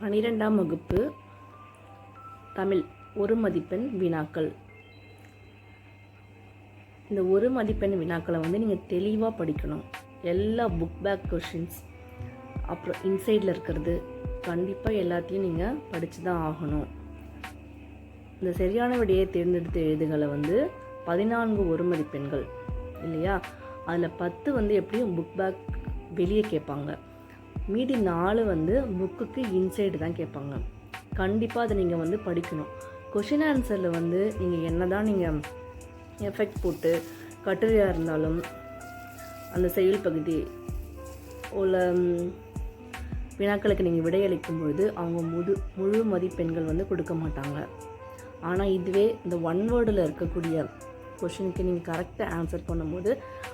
பன்னிரெண்டாம் வகுப்பு தமிழ் ஒரு மதிப்பெண் வினாக்கள். இந்த ஒரு மதிப்பெண் வினாக்களை வந்து நீங்கள் தெளிவாக படிக்கணும். எல்லா புக் பேக் கொஷின்ஸ் அப்புறம் இன்சைடில் இருக்கிறது கண்டிப்பாக எல்லாத்தையும் நீங்கள் படித்து தான் ஆகணும். இந்த சரியான விடையை தேர்ந்தெடுத்த எழுதுகளை வந்து பதினான்கு ஒரு மதிப்பெண்கள் இல்லையா? அதில் பத்து வந்து எப்படியும் புக் பேக் வெளியே கேட்பாங்க. மீதி நாலு வந்து புக்குக்கு இன்சைடு தான் கேட்பாங்க. கண்டிப்பாக அதை நீங்கள் வந்து படிக்கணும். கொஷின் ஆன்சரில் வந்து நீங்கள் என்ன தான் நீங்கள் எஃபெக்ட் போட்டு கட்டுரையாக இருந்தாலும் அந்த செயல் பகுதி உள்ள வினாக்களுக்கு நீங்கள் விடையளிக்கும் பொழுது அவங்க முது முழு மதிப்பெண்கள் வந்து கொடுக்க மாட்டாங்க. ஆனால் இதுவே இந்த ஒன் வேர்டில் இருக்கக்கூடிய கொஷினுக்கு நீங்கள் கரெக்டாக ஆன்சர் பண்ணும்போது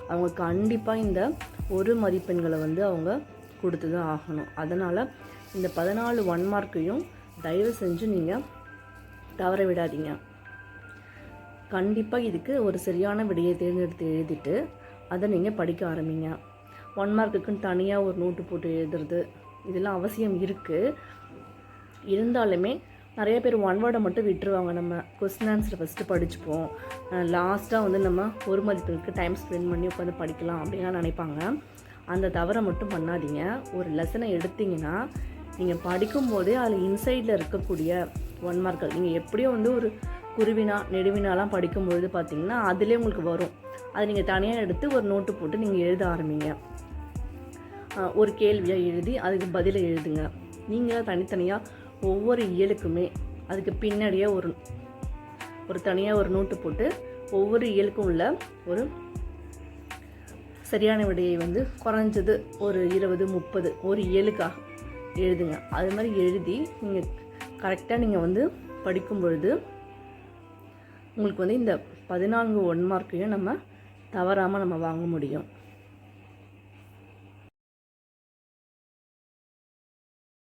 அவங்க கண்டிப்பாக இந்த ஒரு மதிப்பெண்களை வந்து அவங்க கொடுத்து தான் ஆகணும். அதனால் இந்த பதினாலு ஒன் மார்க்கையும் தயவு செஞ்சு நீங்கள் தவற விடாதீங்க. கண்டிப்பாக இதுக்கு ஒரு சரியான விடையை தேர்ந்தெடுத்து எழுதிட்டு அதை நீங்கள் படிக்க ஆரம்பிங்க. ஒன் மார்க்குக்குன்னு தனியாக ஒரு நோட்டு போட்டு எழுதுறது இதெல்லாம் அவசியம் இருக்குது இருந்தாலுமே நிறைய பேர் ஒன் வேர்டை மட்டும் விட்டுருவாங்க. நம்ம கொஸ்டின் ஆன்சரை ஃபஸ்ட்டு படிச்சுப்போம். லாஸ்ட்டாக வந்து நம்ம ஒரு மதிப்பெண்ணுக்கு டைம் ஸ்பெண்ட் பண்ணி உட்காந்து படிக்கலாம் அப்படின்லாம் நினைப்பாங்க. அந்த தவறை மட்டும் பண்ணாதீங்க. ஒரு லெசனை எடுத்தீங்கன்னா நீங்கள் படிக்கும்போதே அதில் இன்சைடில் இருக்கக்கூடிய ஒன் மார்க்கள் நீங்கள் எப்படியும் வந்து ஒரு குருவினா நெடுவினாலாம் படிக்கும்பொழுது பார்த்தீங்கன்னா அதிலே உங்களுக்கு வரும். அதை நீங்கள் தனியாக எடுத்து ஒரு நோட்டு போட்டு நீங்கள் எழுத ஆரம்பிங்க. ஒரு கேள்வியாக எழுதி அதுக்கு பதிலை எழுதுங்க. நீங்கள் தனித்தனியாக ஒவ்வொரு இயலுக்குமே அதுக்கு பின்னாடியே ஒரு ஒரு தனியாக ஒரு நோட்டு போட்டு ஒவ்வொரு இயலுக்கும் உள்ள ஒரு சரியான விடையை வந்து குறைஞ்சது ஒரு இருபது முப்பது ஒரு ஏழுக்காக எழுதுங்க. அது மாதிரி எழுதி நீங்கள் கரெக்டாக நீங்கள் வந்து படிக்கும் பொழுது உங்களுக்கு வந்து இந்த பதினான்கு ஒன் மார்க்கையும் நம்ம தவறாமல் நம்ம வாங்க முடியும்.